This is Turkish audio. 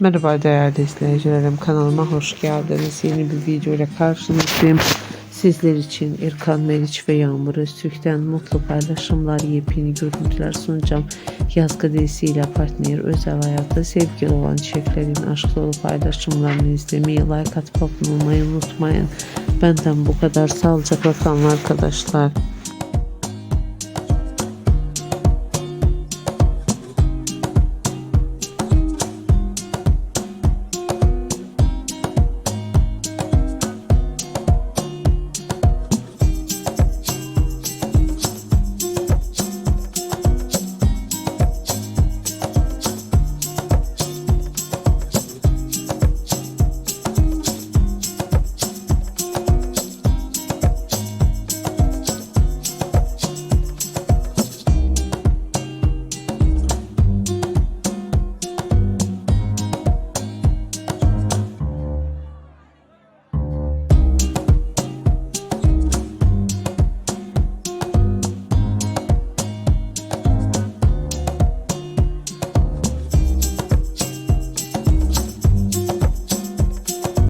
Merhaba değerli izleyicilerim kanalıma hoş geldiniz. Yeni bir video ile karşınızdayım. Sizler için İrkan Meriç ve Yağmur Öztürk'ten mutlu paylaşımlar, yepyeni görüntüler sunacağım. Yazgı dizisiyle partner özel hayatta sevgili olan çiftlerin aşk dolu paylaşımlarını izlemeyi, like atıp abone olmayı unutmayın. Benden bu kadar sağlıcakla kalın arkadaşlar.